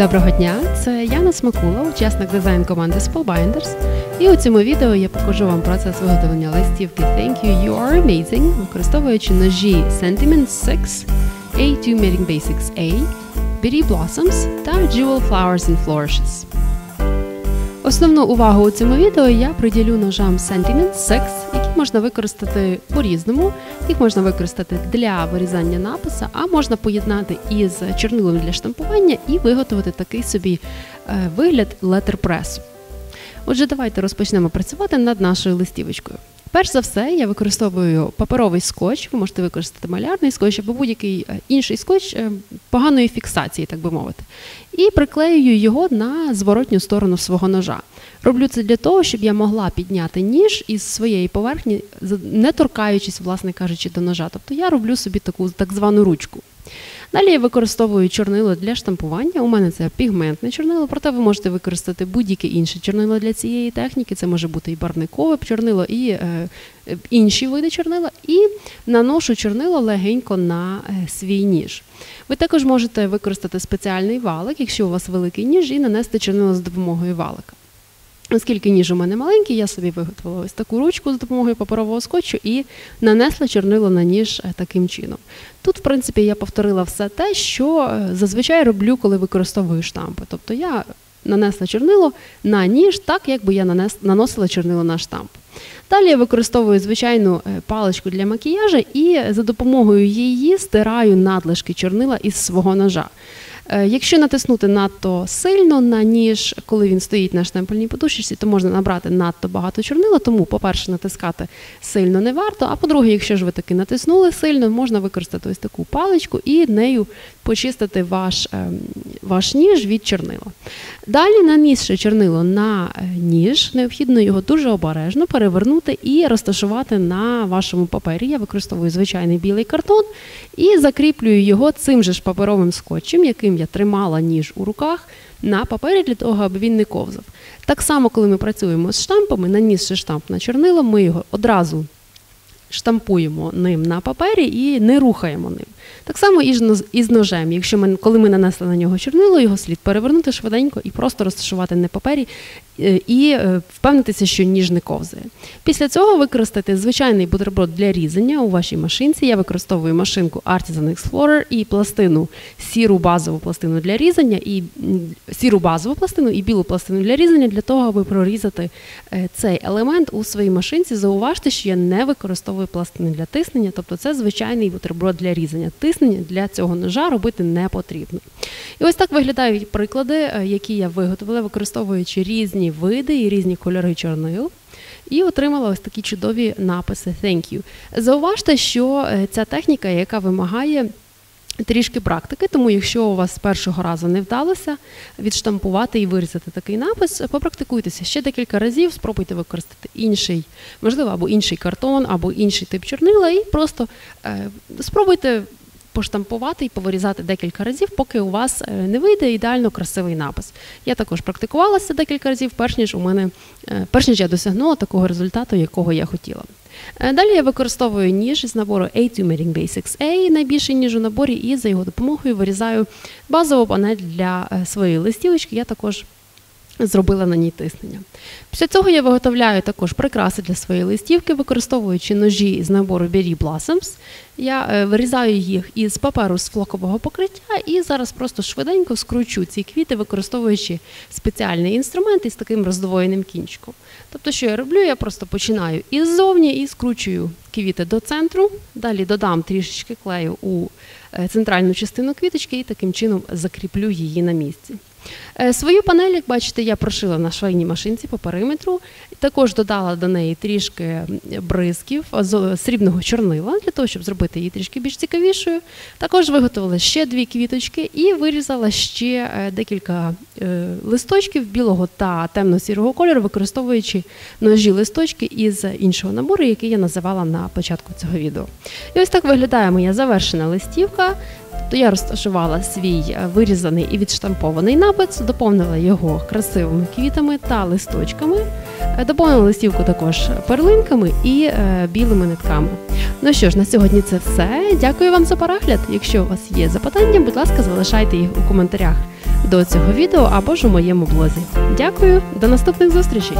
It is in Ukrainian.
Доброго дня, це Яна Смакула, учасник дизайн команди Spellbinders. І у цьому відео я покажу вам процес виготовлення листівки Thank you, you are amazing, використовуючи ножі Sentiment 6, A2 Knitting Basics A, Bitty Blossoms та Jewel Flowers and Flourishes. Основну увагу у цьому відео я приділю ножам Sentiment 6, які можна використати по-різному. Їх можна використати для вирізання напису, а можна поєднати із чорнилом для штампування і виготовити такий собі е, вигляд летерпресу. Отже, давайте розпочнемо працювати над нашою листівочкою. Перш за все, я використовую паперовий скотч, ви можете використати малярний скотч або будь-який е, інший скотч е, поганої фіксації, так би мовити, і приклеюю його на зворотню сторону свого ножа. Роблю це для того, щоб я могла підняти ніж із своєї поверхні, не торкаючись, власне кажучи, до ножа. Тобто я роблю собі таку так звану ручку. Далі я використовую чорнило для штампування. У мене це пігментне чорнило, проте ви можете використати будь-яке інше чорнило для цієї техніки. Це може бути і барникове чорнило, і е, інші види чорнила, і наношу чорнило легенько на е, свій ніж. Ви також можете використати спеціальний валик, якщо у вас великий ніж, і нанести чорнило з допомогою валика. Оскільки ніж у мене маленький, я собі виготовила ось таку ручку з допомогою паперового скотчу і нанесла чорнило на ніж е, таким чином. Тут, в принципі, я повторила все те, що е, зазвичай роблю, коли використовую штампи. Тобто я нанесла чорнило на ніж, так якби я нанес, наносила чорнило на штамп. Далі я використовую звичайну е, паличку для макіяжу і за допомогою її стираю надлишки чорнила із свого ножа. Е, якщо натиснути надто сильно на ніж, коли він стоїть на штемпельній подушечці, то можна набрати надто багато чорнила, тому, по-перше, натискати сильно не варто. А по-друге, якщо ж ви таки натиснули сильно, можна використати ось таку паличку і нею почистити ваш ем, ваш ніж від чорнила. Далі, нанісши чорнило на е, ніж, необхідно його дуже обережно перевернути і розташувати на вашому папері. Я використовую звичайний білий картон і закріплюю його цим же ж паперовим скотчем, яким я тримала ніж у руках на папері для того, аби він не ковзав. Так само, коли ми працюємо з штампами, нанісши штамп на чорнило, ми його одразу штампуємо ним на папері і не рухаємо ним. Так само і з ножем. Якщо ми, коли ми нанесли на нього чорнило, його слід перевернути швиденько і просто розташувати на папері Е, і е, впевнитися, що ніж не ковзає. Після цього використати звичайний бутерброд для різання у вашій машинці. Я використовую машинку Artisan Explorer і пластину, сіру базову пластину для різання, і сіру базову пластину і білу пластину для різання, для того, аби прорізати е, цей елемент у своїй машинці. Зауважте, що я не використовую пластини для тиснення, тобто це звичайний бутерброд для різання. Тиснення для цього ножа робити не потрібно. І ось так виглядають приклади, які я виготовила, використовуючи різні види і різні кольори чорнил. І отримала ось такі чудові написи Thank you. Зауважте, що е, ця техніка, яка вимагає трішки практики, тому якщо у вас з першого разу не вдалося відштампувати і вирізати такий напис, попрактикуйтеся ще декілька разів, спробуйте використати інший, можливо, або інший картон, або інший тип чорнила, і просто е, спробуйте поштампувати і повирізати декілька разів, поки у вас е, не вийде ідеально красивий напис. Я також практикувалася декілька разів, перш ніж у мене, е, перш ніж я досягнула такого результату, якого я хотіла. Е, далі я використовую ніж з набору A2 Meeting Basics A, найбільший ніж у наборі, і за його допомогою вирізаю базову панель для своєї листівочки. Я також зробила на ній тиснення. Після цього я виготовляю також прикраси для своєї листівки, використовуючи ножі з набору Berry Blossoms. Я е, вирізаю їх із паперу з флокового покриття і зараз просто швиденько скручу ці квіти, використовуючи спеціальний інструмент із таким роздвоєним кінчиком. Тобто, що я роблю, я просто починаю іззовні і скручую квіти до центру, далі додам трішечки клею у е, центральну частину квіточки і таким чином закріплю її на місці. Е, свою панель, як бачите, я прошила на швейній машинці по периметру. Також додала до неї трішки бризків срібного чорнила для того, щоб зробити її трішки більш цікавішою. Також виготовила ще дві квіточки і вирізала ще е, декілька е, листочків білого та темно-сірого кольору, використовуючи ножі листочки із іншого набору, який я називала на початку цього відео. І ось так виглядає моя завершена листівка то я розташувала свій е, вирізаний і відштампований напис, доповнила його красивими квітами та листочками, е, доповнила листівку також перлинками і е, білими нитками. Ну що ж, на сьогодні це все. Дякую вам за перегляд. Якщо у вас є запитання, будь ласка, залишайте їх у коментарях до цього відео або ж у моєму блозі. Дякую, до наступних зустрічей!